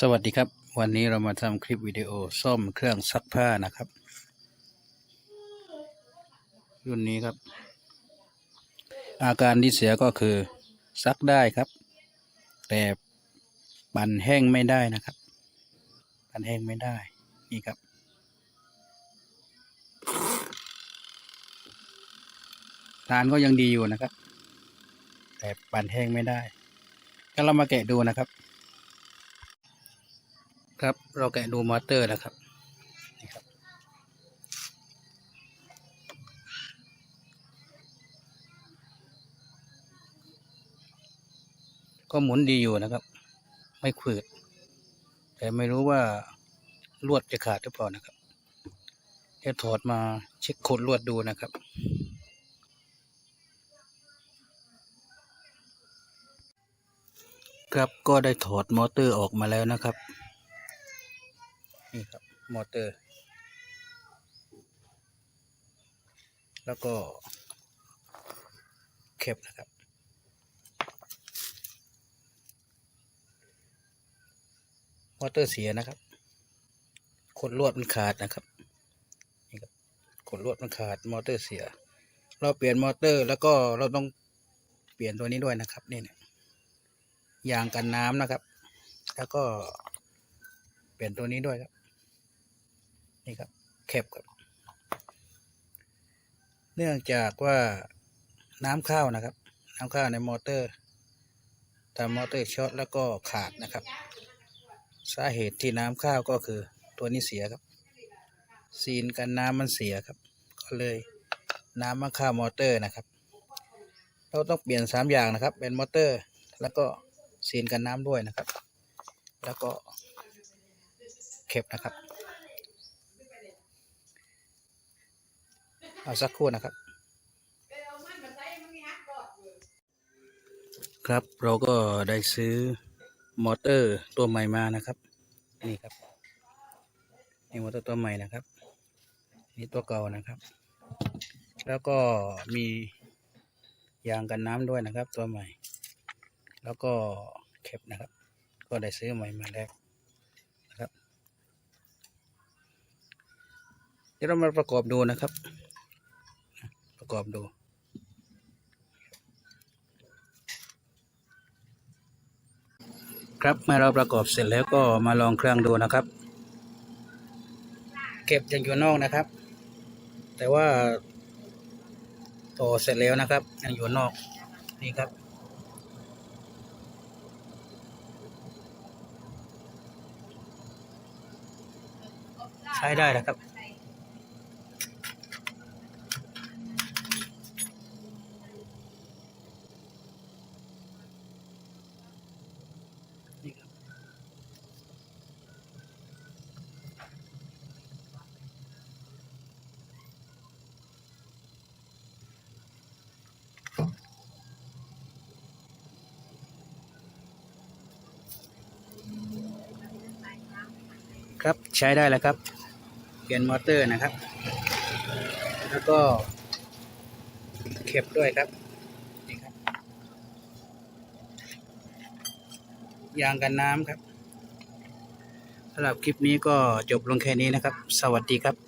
สวัสดีครับ วันนี้เรามาทำคลิปวิดีโอซ่อมเครื่องซักผ้านะครับ รุ่นนี้ครับ อาการที่เสียก็คือซักได้ครับ แต่ปั่นแห้งไม่ได้นะครับ ปั่นแห้งไม่ได้นี่ครับ ทานก็ยังดีอยู่นะครับ แต่ปั่นแห้งไม่ได้ก็เรามาแกะดูนะครับ ครับ เราแกะดูมอเตอร์นะครับนี่ครับ ก็หมุนดีอยู่นะครับ ไม่ขืดแต่ไม่รู้ว่าลวดจะขาดหรือเปล่านะครับเดี๋ยวถอดมาเช็คโคดลวดดูนะครับครับก็ได้ถอดมอเตอร์ออกมาแล้วนะครับ นี่ครับ มอเตอร์ แล้วก็เข็บนะครับ มอเตอร์เสียนะครับขดลวดมันขาดนะครับนี่ครับขดลวดมันขาดมอเตอร์เสีย เราเปลี่ยนมอเตอร์ แล้วก็เราต้องเปลี่ยนตัวนี้ด้วยนะครับนี่เนี่ยยางกันน้ำนะครับ แล้วก็เปลี่ยนตัวนี้ด้วยครับ นี่ครับแคบครับ เนื่องจากว่าน้ำข้าวนะครับ น้ำข้าวในมอเตอร์ทำมอเตอร์ช็อตแล้วก็ขาดนะครับ สาเหตุที่น้ำข้าวก็คือตัวนี้เสียครับ ซีนกันน้ำมันเสียครับ ก็เลยน้ำมาเข้ามอเตอร์นะครับ เราต้องเปลี่ยนสามอย่างนะครับ เป็นมอเตอร์ แล้วก็ซีนกันน้ำด้วยนะครับ แล้วก็เข็บนะครับ เอาสักครู่นะครับ ครับเราก็ได้ซื้อมอเตอร์ตัวใหม่มานะครับ นี่ครับนี่มอเตอร์ตัวใหม่นะครับ นี่ตัวเก่านะครับ แล้วก็มียางกันน้ำด้วยนะครับ ตัวใหม่ แล้วก็เข็บนะครับ ก็ได้ซื้อใหม่มาแล้วนะครับเดี๋ยวเรามาประกอบดูนะครับ ประกอบดู ครับเมื่อเราประกอบเสร็จแล้วก็มาลองเครื่องดูนะครับ เก็บยังอยู่นอกนะครับ แต่ว่าต่อเสร็จแล้วนะครับ ยังอยู่นอกนี่ครับใช้ได้นะครับ ครับใช้ได้แล้วครับ เปลี่ยนมอเตอร์นะครับ แล้วก็เข็บด้วยครับนี่ครับ ยางกันน้ำครับสำหรับคลิปนี้ก็จบลงแค่นี้นะครับ สวัสดีครับ